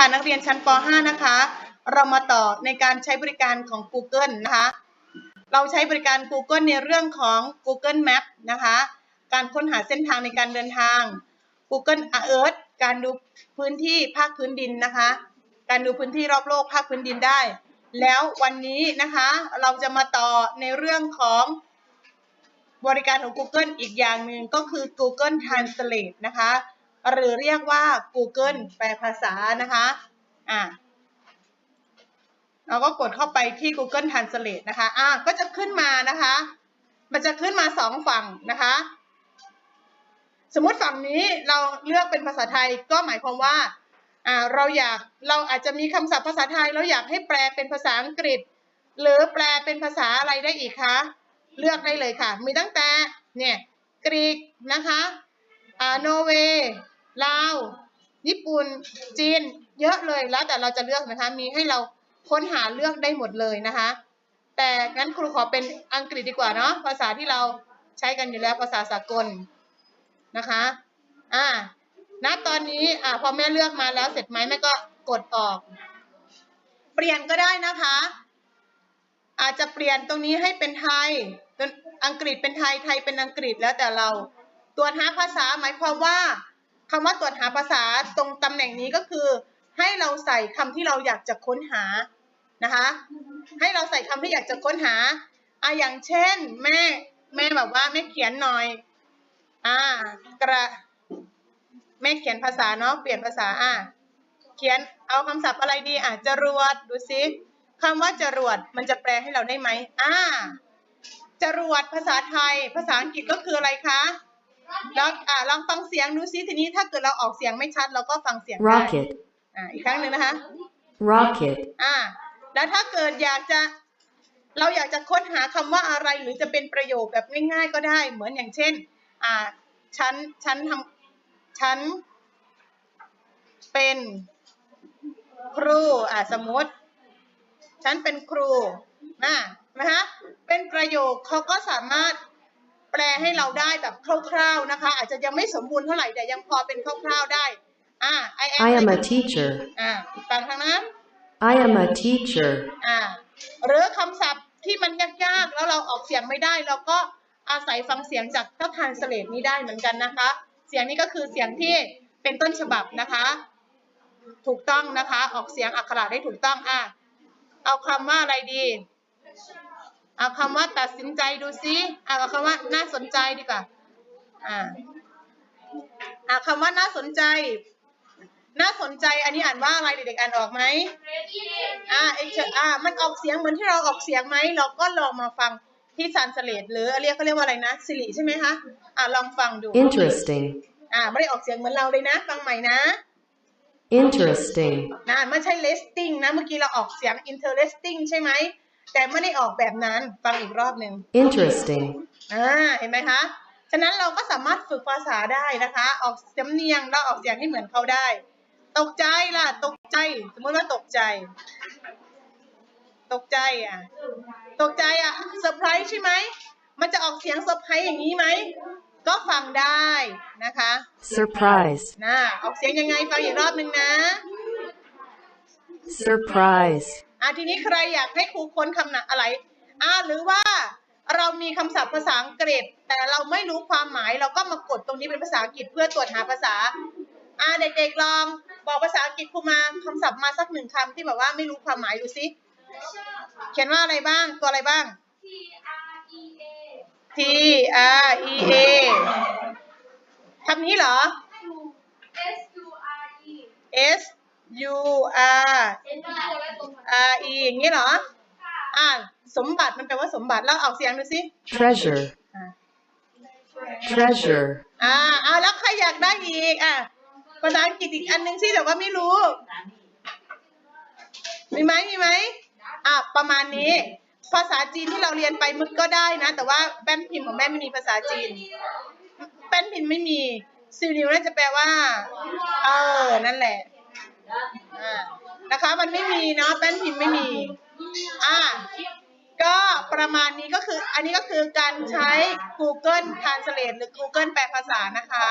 ค่ะนักเรียนชั้นป .5 นะคะ เรามาต่อในการใช้บริการของ Google นะคะ เราใช้บริการ Google ในเรื่องของ Google Map นะคะ การค้นหาเส้นทางในการเดินทาง Google Earth การดูพื้นที่ภาคพื้นดินนะคะ การดูพื้นที่รอบโลกภาคพื้นดินได้ แล้ววันนี้นะคะเราจะมาต่อในเรื่องของบริการของ Google อีกอย่างหนึ่งก็คือ Google Translate นะคะ หรือเรียกว่า Google แปลภาษานะคะอ่าเราก็กดเข้าไปที่ Google Translate นะคะอ่าก็จะขึ้นมานะคะ มันจะขึ้นมาสองฝั่งนะคะ สมมติฝั่งนี้เราเลือกเป็นภาษาไทยก็หมายความว่าอ่าเราอยากเราอาจจะมีคำศัพท์ภาษาไทยเราอยากให้แปลเป็นภาษาอังกฤษ หรือแปลเป็นภาษาอะไรได้อีกคะเลือกได้เลยค่ะ มีตั้งแต่เนี่ยกรีกนะคะอ่าโนเวย์ ลาว ญี่ปุ่น จีน เยอะเลยแล้วแต่เราจะเลือกนะคะ มีให้เราค้นหาเลือกได้หมดเลยนะคะ แต่งั้นครูขอเป็นอังกฤษดีกว่าเนาะ ภาษาที่เราใช้กันอยู่แล้วภาษาสากลนะคะ อ่า ณ ตอนนี้ อ่า พอแม่เลือกมาแล้วเสร็จไหมแม่ก็กดออก เปลี่ยนก็ได้นะคะ อาจจะเปลี่ยนตรงนี้ให้เป็นไทย อังกฤษเป็นไทย ไทยเป็นอังกฤษแล้วแต่เราตรวจหาภาษาหมายความว่า คำว่าตรวจหาภาษาตรงตำแหน่งนี้ก็คือ ให้เราใส่คำที่เราอยากจะค้นหานะคะ ให้เราใส่คำที่อยากจะค้นหาอ่าอย่างเช่น แม่แม่แบบว่าแม่เขียนหน่อยอ่ากระแม่เขียนภาษาเนาะเปลี่ยนภาษาอะเขียนเอาคำศัพท์อะไรดีอะจรวดดูซิคำว่าจรวดมันจะแปลให้เราได้ไหมอ่าจรวดภาษาไทย ภาษาอังกฤษก็คืออะไรคะ แล้วอ่าลองฟังเสียงดูซิทีนี้ถ้าเกิดเราออกเสียงไม่ชัด เราก็ฟังเสียงได้ rocket, อ่าอีกครั้งหนึ่งนะคะ rocket, อ่า แล้วถ้าเกิดอยากจะ เราอยากจะค้นหาคำว่าอะไรหรือจะเป็นประโยคแบบง่าย ๆ ก็ได้ เหมือนอย่างเช่น อ่าฉันฉันทำฉัน เป็นครูอ่าสมมติ ฉันเป็นครูนะนะคะเป็นประโยคเขาก็สามารถแป ลให้เราได้แบบคร่าวๆนะคะ อาจจะยังไม่สมบูรณ์เท่าไหร่แต่ยังพอเป็นคร่าวๆได้อ่า I am, I am a teacher, อ่าฟังทางนั้น I am a teacher, อ่าหรือคำศัพท์ที่มันยากๆ แล้วเราออกเสียงไม่ได้ เราก็อาศัยฟังเสียงจากเจ้าทานสเลตนี้ได้เหมือนกันนะคะ เสียงนี้ก็คือเสียงที่เป็นต้นฉบับนะคะ ถูกต้องนะคะ ออกเสียงอักขระได้ถูกต้องอะเอาคำว่าอะไรดี เอาคำว่าตัดสินใจดูซิอะเอาคำว่าน่าสนใจดีกว่าอ่าอะคำว่าน่าสนใจ น่าสนใจอันนี้อ่านว่าอะไรเด็กๆอ่านออกไหมอ่าเอ็กซ์อ่ามันออกเสียงเหมือนที่เราออกเสียงไหมเราก็ลองมาฟังที่ซันสเลตหรือเรียกเขาเรียกว่าอะไรนะสิริใช่ไหมคะอ่าลองฟังดู interesting, อ่าไม่ได้ออกเสียงเหมือนเราเลยนะ ฟังใหม่นะ interesting, นะไม่ใช่ listing นะเมื่อกี้เราออกเสียง interesting ใช่ไหม แต่ไม่ได้ออกแบบนั้นฟังอีกรอบหนึ่ง interesting, อ่าเห็นไหมคะ ฉะนั้นเราก็สามารถฝึกภาษาได้นะคะ ออกสำเนียงแล้วออกเสียงให้เหมือนเขาได้ ตกใจล่ะ ตกใจ สมมติว่าตกใจ ตกใจอะ ตกใจอะเซอร์ไพรส์ใช่ไหม มันจะออกเสียงเซอร์ไพรส์อย่างนี้ไหม ก็ฟังได้นะคะ surprise, นะออกเสียงยังไงฟังอีกรอบหนึ่งนะ surprise, อะทีนี้ใครอยากให้ครูค้นคำหนักอะไรอ่าหรือว่าเรามีคำศัพท์ภาษาอังกฤษ แต่เราไม่รู้ความหมายเราก็มากดตรงนี้เป็นภาษาอังกฤษเพื่อตรวจหาภาษาอ่าเด็กๆลองบอกภาษาอังกฤษครูมาคำศัพท์มาสักหนึ่งคำที่แบบว่าไม่รู้ความหมายดูสิเขียนว่าอะไรบ้างตัวอะไรบ้าง T R E A คำนี้เหรอ S U R R E อย่างนี้เหรอ อ่า สมบัติมันแปลว่าสมบัติแล้วออกเสียงดูสิ treasure, อ่า treasure, อ่าอ่าแล้วใครอยากได้อีก อะภาษาอังกฤษอีกอันหนึงสิแต่ว่าไม่รู้ มีไหมมีไหมอะประมาณนี้ ภาษาจีนที่เราเรียนไปมึกก็ได้นะ แต่ว่าแป้นพิมพ์ของแม่ไม่มีภาษาจีน แป้นพิมพ์ไม่มีซิลนิวน่าจะแปลว่า เออ นั่นแหละ อ่านะคะมันไม่มีเนาะแป้นพิมพ์ไม่มีอ่าก็ประมาณนี้ก็คืออันนี้ก็คือการใช้ Google Translate หรือ Google แปลภาษานะคะ